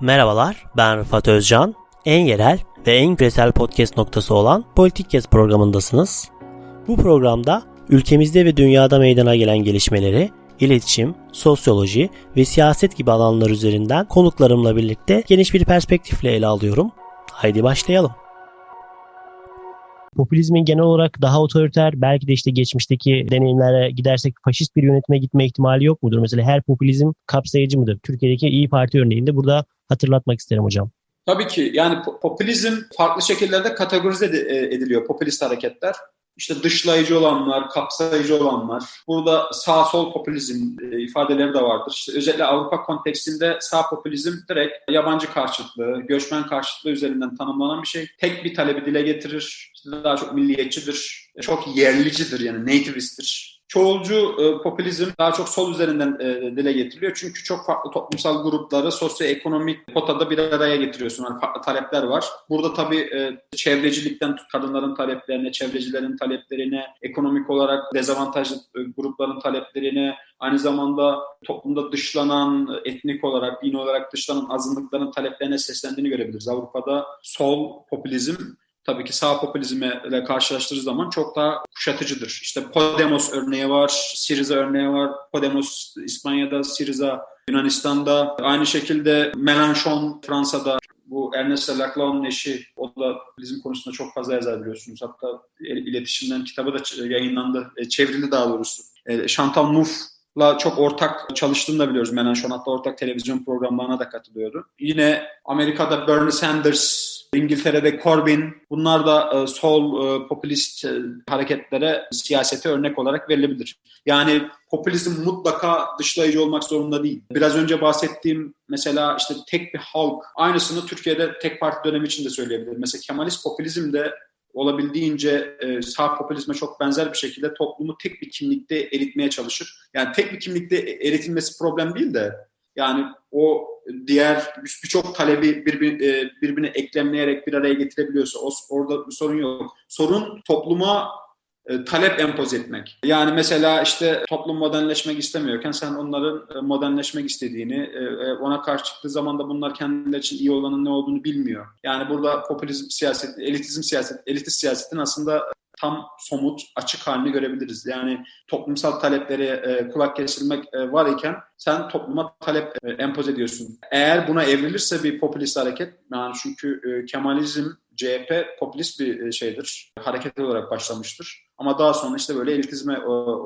Merhabalar, ben Rıfat Özcan. En yerel ve en küresel podcast noktası olan Politik Kes programındasınız. Bu programda ülkemizde ve dünyada meydana gelen gelişmeleri, iletişim, sosyoloji ve siyaset gibi alanlar üzerinden konuklarımla birlikte geniş bir perspektifle ele alıyorum. Haydi başlayalım. Popülizmin genel olarak daha otoriter, belki de işte geçmişteki deneyimlere gidersek faşist bir yönetime gitme ihtimali yok mudur? Mesela her popülizm kapsayıcı mıdır? Türkiye'deki İyi Parti örneğinde burada hatırlatmak isterim hocam. Tabii ki yani popülizm farklı şekillerde kategorize e, ediliyor popülist hareketler. İşte dışlayıcı olanlar, kapsayıcı olanlar. Burada sağ sol popülizm e, ifadeleri de vardır. İşte özellikle Avrupa kontekstinde sağ popülizm direkt yabancı karşıtlığı, göçmen karşıtlığı üzerinden tanımlanan bir şey. Tek bir talebi dile getirir. İşte daha çok milliyetçidir. Çok yerlicidir yani nativisttir çoğulcu e, popülizm daha çok sol üzerinden e, dile getiriliyor. Çünkü çok farklı toplumsal grupları sosyoekonomik potada bir araya getiriyorsun. Yani farklı talepler var. Burada tabii e, çevrecilikten kadınların taleplerine, çevrecilerin taleplerine, ekonomik olarak dezavantajlı e, grupların taleplerine, aynı zamanda toplumda dışlanan, etnik olarak, din olarak dışlanan azınlıkların taleplerine seslendiğini görebiliriz. Avrupa'da sol popülizm tabii ki sağ popülizme ile karşılaştırdığı zaman çok daha kuşatıcıdır. İşte Podemos örneği var, Syriza örneği var. Podemos İspanya'da, Syriza Yunanistan'da. Aynı şekilde Mélenchon Fransa'da. Bu Ernest Laclau'nun eşi, o da bizim konusunda çok fazla yazar biliyorsunuz. Hatta iletişimden kitabı da yayınlandı, e, çevrildi daha doğrusu. E, Chantal Mouffe'la çok ortak çalıştığını da biliyoruz Mélenchon. Hatta ortak televizyon programlarına da katılıyordu. Yine Amerika'da Bernie Sanders İngiltere'de Corbyn bunlar da e, sol e, popülist e, hareketlere siyasete örnek olarak verilebilir. Yani popülizm mutlaka dışlayıcı olmak zorunda değil. Biraz önce bahsettiğim mesela işte tek bir halk aynısını Türkiye'de tek parti dönemi için de söyleyebilirim. Mesela Kemalist popülizm de olabildiğince sağ popülizme çok benzer bir şekilde toplumu tek bir kimlikte eritmeye çalışır. Yani tek bir kimlikte eritilmesi problem değil de yani o diğer birçok talebi birbir, e, birbirine eklemleyerek bir araya getirebiliyorsa o, orada bir sorun yok. Sorun topluma e, talep empoze etmek. Yani mesela işte toplum modernleşmek istemiyorken sen onların e, modernleşmek istediğini, ona karşı çıktığı zaman da bunlar kendileri için iyi olanın ne olduğunu bilmiyor. Yani burada popülizm siyaset, elitizm siyaset, elitist siyasetin aslında tam somut, açık halini görebiliriz. Yani toplumsal taleplere e, kulak kesilmek e, var iken sen topluma talep e, empoze ediyorsun. Eğer buna evrilirse bir popülist hareket, yani çünkü e, Kemalizm, CHP popülist bir e, şeydir, hareket olarak başlamıştır. Ama daha sonra işte böyle elitizme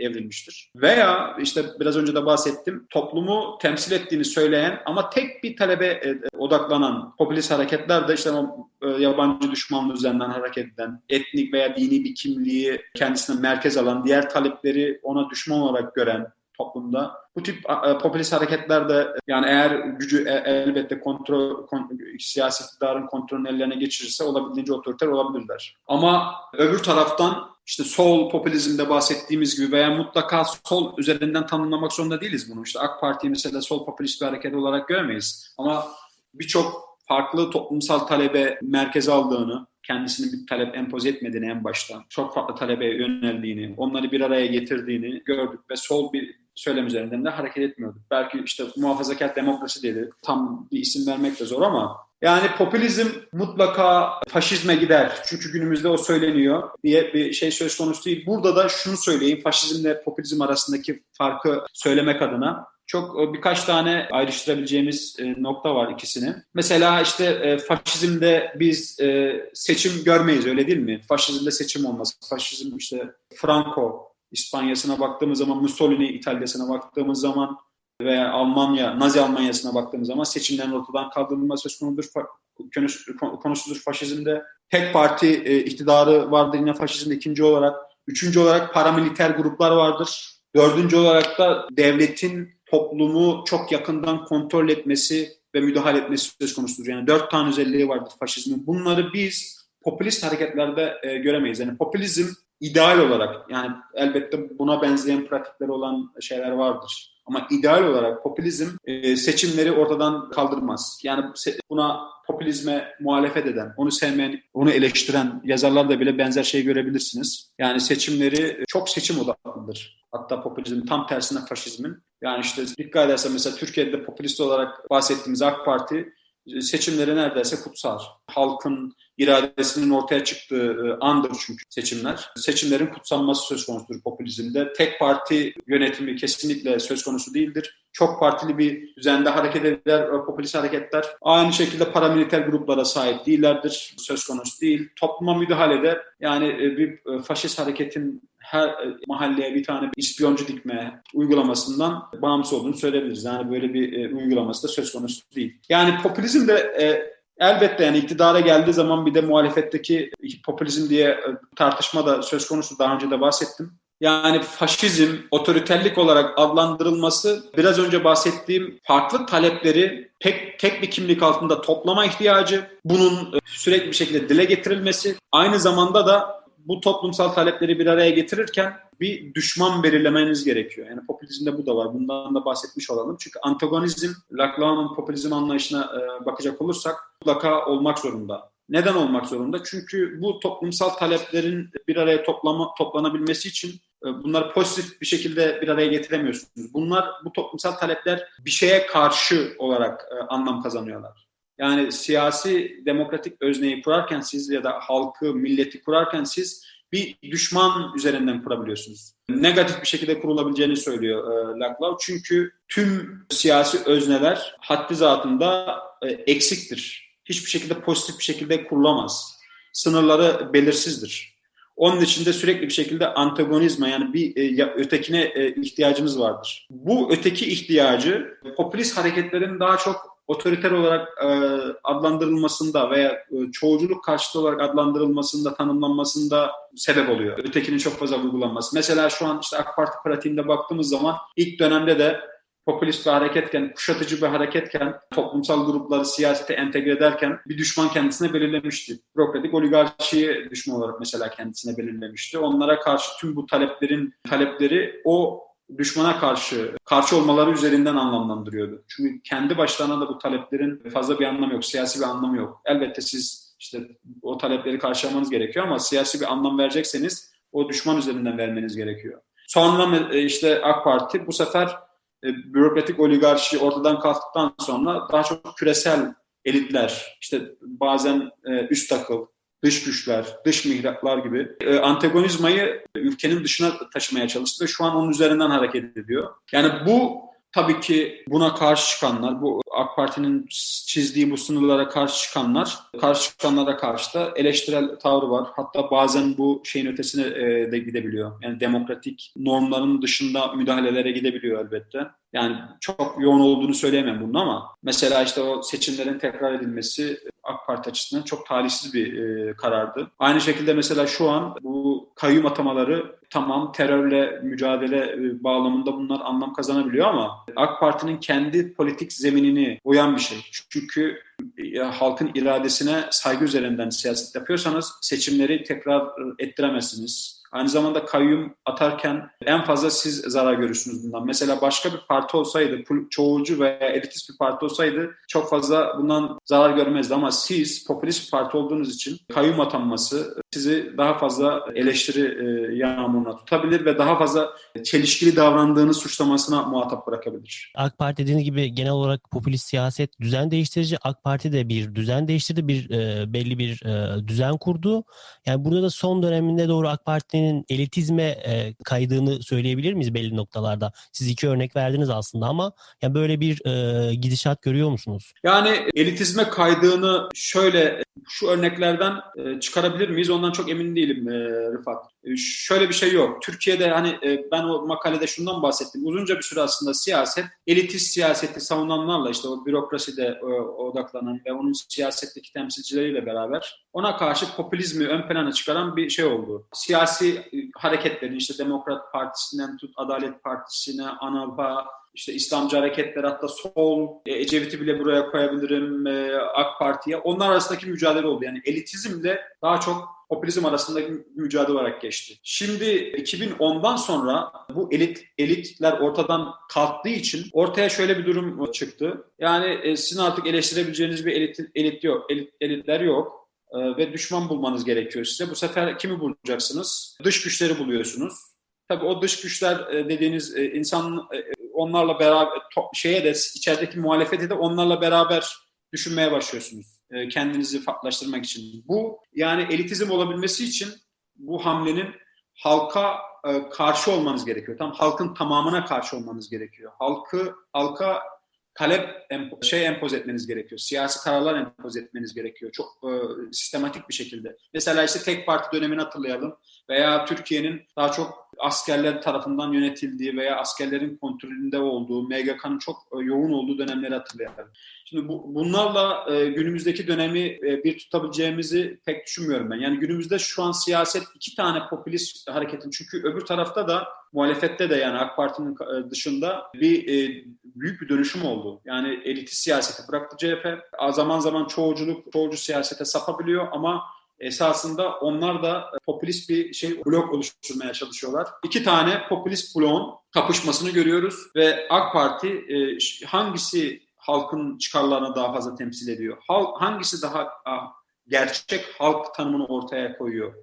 evrilmiştir. Veya işte biraz önce de bahsettim toplumu temsil ettiğini söyleyen ama tek bir talebe e, odaklanan popülist hareketler de işte e, yabancı düşmanlığı üzerinden hareket eden, etnik veya dini bir kimliği kendisine merkez alan, diğer talepleri ona düşman olarak gören toplumda. Bu tip popülist hareketler de yani eğer gücü e, elbette kontrol kon, siyasi iktidarın kontrolünün ellerine geçirirse olabildiğince otoriter olabilirler. Ama öbür taraftan işte sol popülizmde bahsettiğimiz gibi veya mutlaka sol üzerinden tanımlamak zorunda değiliz bunu. İşte AK Parti mesela sol popülist bir hareket olarak görmeyiz. Ama birçok farklı toplumsal talebe merkez aldığını, kendisini bir talep empoze etmediğini en başta, çok farklı talebe yöneldiğini, onları bir araya getirdiğini gördük ve sol bir söylem üzerinden de hareket etmiyorduk. Belki işte muhafazakar demokrasi dedi. Tam bir isim vermek de zor ama yani popülizm mutlaka faşizme gider. Çünkü günümüzde o söyleniyor diye bir şey söz konusu değil. Burada da şunu söyleyeyim. Faşizmle popülizm arasındaki farkı söylemek adına çok e, birkaç tane ayrıştırabileceğimiz e, nokta var ikisini. Mesela işte e, faşizmde biz seçim görmeyiz öyle değil mi? Faşizmde seçim olmaz. Faşizm işte Franco İspanya'sına baktığımız zaman, Mussolini İtalya'sına baktığımız zaman veya Almanya, Nazi Almanya'sına baktığımız zaman seçimlerin ortadan kaldırılma söz konusudur. Konusudur faşizmde. Tek parti iktidarı vardır yine faşizmde ikinci olarak. Üçüncü olarak paramiliter gruplar vardır. Dördüncü olarak da devletin toplumu çok yakından kontrol etmesi ve müdahale etmesi söz konusudur. Yani dört tane özelliği vardır faşizmin. Bunları biz popülist hareketlerde e, göremeyiz. Yani popülizm ideal olarak yani elbette buna benzeyen pratikler olan şeyler vardır. Ama ideal olarak popülizm e, seçimleri ortadan kaldırmaz. Yani buna popülizme muhalefet eden, onu sevmeyen, onu eleştiren yazarlarda bile benzer şey görebilirsiniz. Yani seçimleri çok seçim odaklıdır. Hatta popülizm tam tersine faşizmin. Yani işte dikkat edersen mesela Türkiye'de popülist olarak bahsettiğimiz AK Parti seçimleri neredeyse kutsar. Halkın iradesinin ortaya çıktığı andır çünkü seçimler. Seçimlerin kutsanması söz konusudur popülizmde. Tek parti yönetimi kesinlikle söz konusu değildir. Çok partili bir düzende hareket eder popülist hareketler. Aynı şekilde paramiliter gruplara sahip değillerdir. Söz konusu değil. Topluma müdahalede yani bir faşist hareketin her mahalleye bir tane ispiyoncu dikme uygulamasından bağımsız olduğunu söyleyebiliriz. Yani böyle bir e, uygulaması da söz konusu değil. Yani popülizm de e, elbette yani iktidara geldiği zaman bir de muhalefetteki popülizm diye e, tartışma da söz konusu. Daha önce de bahsettim. Yani faşizm, otoriterlik olarak adlandırılması biraz önce bahsettiğim farklı talepleri tek tek bir kimlik altında toplama ihtiyacı, bunun sürekli bir şekilde dile getirilmesi, aynı zamanda da bu toplumsal talepleri bir araya getirirken bir düşman belirlemeniz gerekiyor. Yani popülizmde bu da var. Bundan da bahsetmiş olalım. Çünkü antagonizm, Laclau'nun popülizm anlayışına e, bakacak olursak mutlaka olmak zorunda. Neden olmak zorunda? Çünkü bu toplumsal taleplerin bir araya toplama, toplanabilmesi için e, bunları pozitif bir şekilde bir araya getiremiyorsunuz. Bunlar, bu toplumsal talepler bir şeye karşı olarak e, anlam kazanıyorlar. Yani siyasi demokratik özneyi kurarken siz ya da halkı, milleti kurarken siz bir düşman üzerinden kurabiliyorsunuz. Negatif bir şekilde kurulabileceğini söylüyor e, Laclau. Çünkü tüm siyasi özneler haddi zatında e, eksiktir. Hiçbir şekilde pozitif bir şekilde kurulamaz. Sınırları belirsizdir. Onun içinde sürekli bir şekilde antagonizma yani bir e, ötekine e, ihtiyacımız vardır. Bu öteki ihtiyacı popülist hareketlerin daha çok otoriter olarak e, adlandırılmasında veya e, çoğulculuk karşıtı olarak adlandırılmasında, tanımlanmasında sebep oluyor. Ötekinin çok fazla vurgulanması. Mesela şu an işte AK Parti pratiğinde baktığımız zaman ilk dönemde de popülist bir hareketken, kuşatıcı bir hareketken, toplumsal grupları siyasete entegre ederken bir düşman kendisine belirlemişti. Bürokratik oligarşiyi düşman olarak mesela kendisine belirlemişti. Onlara karşı tüm bu taleplerin talepleri o düşmana karşı karşı olmaları üzerinden anlamlandırıyordu. Çünkü kendi başlarına da bu taleplerin fazla bir anlamı yok, siyasi bir anlamı yok. Elbette siz işte o talepleri karşılamanız gerekiyor ama siyasi bir anlam verecekseniz o düşman üzerinden vermeniz gerekiyor. Sonra e, işte AK Parti bu sefer e, bürokratik oligarşi ortadan kalktıktan sonra daha çok küresel elitler, işte bazen e, üst akıl, dış güçler, dış mihraklar gibi e, antagonizmayı ülkenin dışına taşımaya çalıştı ve şu an onun üzerinden hareket ediyor. Yani bu tabii ki buna karşı çıkanlar, bu AK Parti'nin çizdiği bu sınırlara karşı çıkanlar, karşı çıkanlara karşı da eleştirel tavrı var. Hatta bazen bu şeyin ötesine e, de gidebiliyor. Yani demokratik normların dışında müdahalelere gidebiliyor elbette. Yani çok yoğun olduğunu söyleyemem bunun ama mesela işte o seçimlerin tekrar edilmesi AK Parti açısından çok talihsiz bir e, karardı. Aynı şekilde mesela şu an bu kayyum atamaları tamam terörle mücadele e, bağlamında bunlar anlam kazanabiliyor ama AK Parti'nin kendi politik zeminini uyan bir şey. Çünkü ya, halkın iradesine saygı üzerinden siyaset yapıyorsanız seçimleri tekrar ettiremezsiniz Aynı zamanda kayyum atarken en fazla siz zarar görürsünüz bundan. Mesela başka bir parti olsaydı, çoğulcu veya elitist bir parti olsaydı çok fazla bundan zarar görmezdi. Ama siz popülist bir parti olduğunuz için kayyum atanması sizi daha fazla eleştiri e, yağmuruna tutabilir ve daha fazla çelişkili davrandığınız suçlamasına muhatap bırakabilir. AK Parti dediğiniz gibi genel olarak popülist siyaset düzen değiştirici. AK Parti de bir düzen değiştirdi, bir e, belli bir e, düzen kurdu. Yani burada da son döneminde doğru AK Parti'nin elitizme e, kaydığını söyleyebilir miyiz belli noktalarda? Siz iki örnek verdiniz aslında ama yani böyle bir e, gidişat görüyor musunuz? Yani elitizme kaydığını şöyle şu örneklerden e, çıkarabilir miyiz? Ondan çok emin değilim e, Rıfat. E, şöyle bir şey yok. Türkiye'de hani e, ben o makalede şundan bahsettim. Uzunca bir süre aslında siyaset, elitist siyaseti savunanlarla işte o bürokraside e, odaklanan ve onun siyasetteki temsilcileriyle beraber ona karşı popülizmi ön plana çıkaran bir şey oldu. Siyasi hareketlerin işte Demokrat Partisi'nden tut Adalet Partisi'ne, ANAP'a, işte İslamcı hareketler hatta sol, Ecevit'i bile buraya koyabilirim, AK Parti'ye. Onlar arasındaki mücadele oldu. Yani elitizmle daha çok popülizm arasındaki mücadele olarak geçti. Şimdi 2010'dan sonra bu elit elitler ortadan kalktığı için ortaya şöyle bir durum çıktı. Yani e, sizin artık eleştirebileceğiniz bir elit, elit yok, elit, elitler yok e, ve düşman bulmanız gerekiyor size. Bu sefer kimi bulacaksınız? Dış güçleri buluyorsunuz. Tabii o dış güçler e, dediğiniz insan onlarla beraber şeye de içerideki muhalefeti de onlarla beraber düşünmeye başlıyorsunuz. E, kendinizi farklılaştırmak için. Bu yani elitizm olabilmesi için bu hamlenin halka e, karşı olmanız gerekiyor. Tam halkın tamamına karşı olmanız gerekiyor. Halkı halka talep empo, şey empoze etmeniz gerekiyor. Siyasi kararlar empoze etmeniz gerekiyor. Çok e, sistematik bir şekilde. Mesela işte tek parti dönemini hatırlayalım veya Türkiye'nin daha çok askerler tarafından yönetildiği veya askerlerin kontrolünde olduğu, MGK'nın çok e, yoğun olduğu dönemleri hatırlayalım. Şimdi bu, bunlarla e, günümüzdeki dönemi e, bir tutabileceğimizi pek düşünmüyorum ben. Yani günümüzde şu an siyaset iki tane popülist hareketin çünkü öbür tarafta da muhalefette de yani AK Parti'nin e, dışında bir e, büyük bir dönüşüm oldu. Yani elitist siyaseti bıraktı CHP. Zaman zaman çoğuculuk, çoğucu siyasete sapabiliyor ama esasında onlar da popülist bir şey blok oluşturmaya çalışıyorlar. İki tane popülist bloğun kapışmasını görüyoruz ve AK Parti e, hangisi halkın çıkarlarını daha fazla temsil ediyor? Hangisi daha gerçek halk tanımını ortaya koyuyor?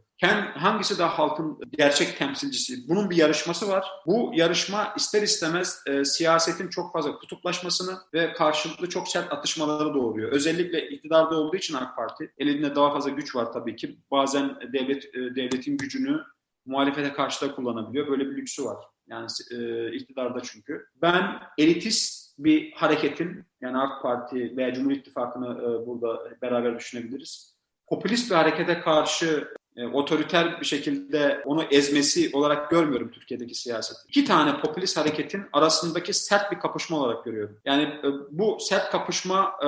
Hangisi daha halkın gerçek temsilcisi? Bunun bir yarışması var. Bu yarışma ister istemez e, siyasetin çok fazla kutuplaşmasını ve karşılıklı çok sert atışmaları doğuruyor. Özellikle iktidarda olduğu için AK Parti elinde daha fazla güç var tabii ki. Bazen devlet e, devletin gücünü muhalefete karşı da kullanabiliyor. Böyle bir lüksü var. Yani e, iktidarda çünkü. Ben elitist bir hareketin yani AK Parti veya Cumhur İttifakı'nı e, burada beraber düşünebiliriz. Popülist bir harekete karşı e, otoriter bir şekilde onu ezmesi olarak görmüyorum Türkiye'deki siyaset. İki tane popülist hareketin arasındaki sert bir kapışma olarak görüyorum. Yani e, bu sert kapışma e,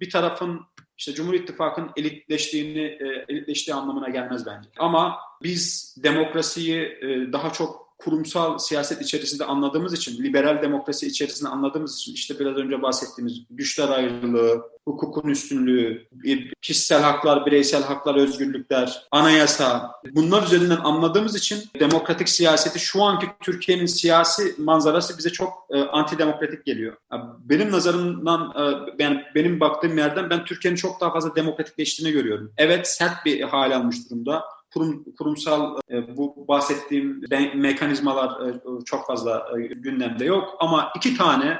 bir tarafın işte Cumhur İttifakı'nın elitleştiğini e, elitleştiği anlamına gelmez bence. Ama biz demokrasiyi e, daha çok kurumsal siyaset içerisinde anladığımız için, liberal demokrasi içerisinde anladığımız için işte biraz önce bahsettiğimiz güçler ayrılığı, hukukun üstünlüğü, kişisel haklar, bireysel haklar, özgürlükler, anayasa bunlar üzerinden anladığımız için demokratik siyaseti şu anki Türkiye'nin siyasi manzarası bize çok e, antidemokratik geliyor. Benim nazarımdan e, yani benim baktığım yerden ben Türkiye'nin çok daha fazla demokratikleştiğini görüyorum. Evet sert bir hal almış durumda kurum, kurumsal e, bu bahsettiğim mekanizmalar e, çok fazla e, gündemde yok ama iki tane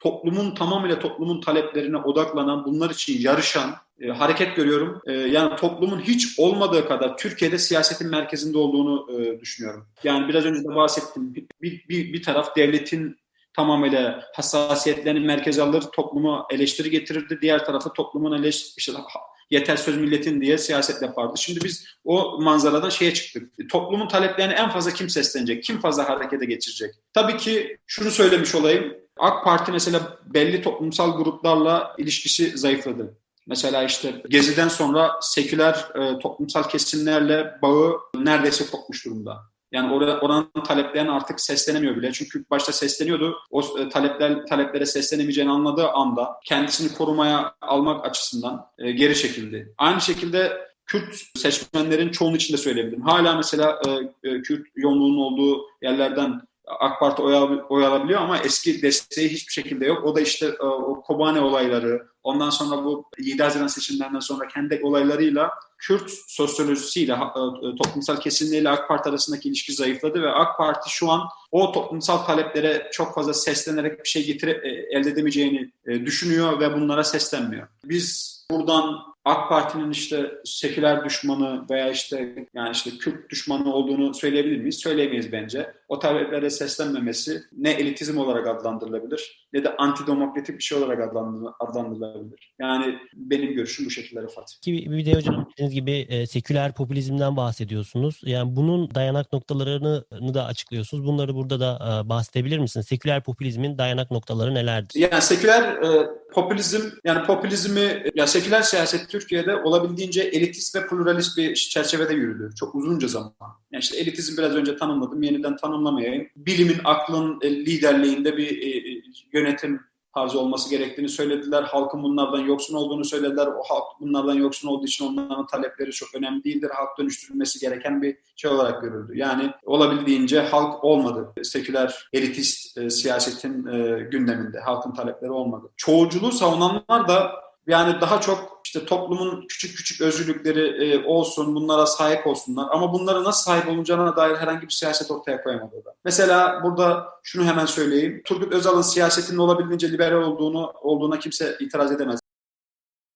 toplumun tamamıyla toplumun taleplerine odaklanan, bunlar için yarışan e, hareket görüyorum. E, yani toplumun hiç olmadığı kadar Türkiye'de siyasetin merkezinde olduğunu e, düşünüyorum. Yani biraz önce de bahsettim. Bir, bir, bir taraf devletin tamamıyla hassasiyetlerini merkeze alır, toplumu eleştiri getirirdi. Diğer tarafı toplumun eleştiri, işte, yeter söz milletin diye siyaset yapardı. Şimdi biz o manzaradan şeye çıktık. Toplumun taleplerini en fazla kim seslenecek? Kim fazla harekete geçirecek? Tabii ki şunu söylemiş olayım. AK Parti mesela belli toplumsal gruplarla ilişkisi zayıfladı. Mesela işte Gezi'den sonra seküler e, toplumsal kesimlerle bağı neredeyse kopmuş durumda. Yani orada oranın taleplerine artık seslenemiyor bile. Çünkü başta sesleniyordu. O e, talepler taleplere seslenemeyeceğini anladığı anda kendisini korumaya almak açısından e, geri çekildi. Aynı şekilde Kürt seçmenlerin çoğunun içinde söyleyebilirim. Hala mesela e, e, Kürt yoğunluğunun olduğu yerlerden AK Parti oy, oy alabiliyor ama eski desteği hiçbir şekilde yok. O da işte e, o Kobane olayları, ondan sonra bu 7 Haziran seçimlerinden sonra kendi olaylarıyla Kürt sosyolojisiyle, e, toplumsal kesimleriyle AK Parti arasındaki ilişki zayıfladı ve AK Parti şu an o toplumsal taleplere çok fazla seslenerek bir şey getire, e, elde edemeyeceğini düşünüyor ve bunlara seslenmiyor. Biz buradan AK Parti'nin işte seküler düşmanı veya işte yani işte Kürt düşmanı olduğunu söyleyebilir miyiz? Söyleyemeyiz bence. O taleplere seslenmemesi ne elitizm olarak adlandırılabilir ne de antidemokratik bir şey olarak adlandırılabilir. Yani benim görüşüm bu şekilde Rıfat. Ki bir de hocam dediğiniz gibi e, seküler popülizmden bahsediyorsunuz. Yani bunun dayanak noktalarını da açıklıyorsunuz. Bunları burada da e, bahsedebilir misiniz? Seküler popülizmin dayanak noktaları nelerdir? Yani seküler e, popülizm yani popülizmi ya seküler siyaset Türkiye'de olabildiğince elitist ve pluralist bir çerçevede yürüdü. Çok uzunca zaman. Yani işte elitizm biraz önce tanımladım. Yeniden tanımlamayayım. Bilimin, aklın e, liderliğinde bir e, e, yönetim tarzı olması gerektiğini söylediler. Halkın bunlardan yoksun olduğunu söylediler. O halk bunlardan yoksun olduğu için onların talepleri çok önemli değildir. Halk dönüştürülmesi gereken bir şey olarak görüldü. Yani olabildiğince halk olmadı. Seküler, elitist e, siyasetin e, gündeminde. Halkın talepleri olmadı. Çoğulculuğu savunanlar da yani daha çok işte toplumun küçük küçük özgürlükleri e, olsun, bunlara sahip olsunlar. Ama bunlara nasıl sahip olunacağına dair herhangi bir siyaset ortaya koyamadı da. Mesela burada şunu hemen söyleyeyim. Turgut Özal'ın siyasetinin olabildiğince liberal olduğunu olduğuna kimse itiraz edemez.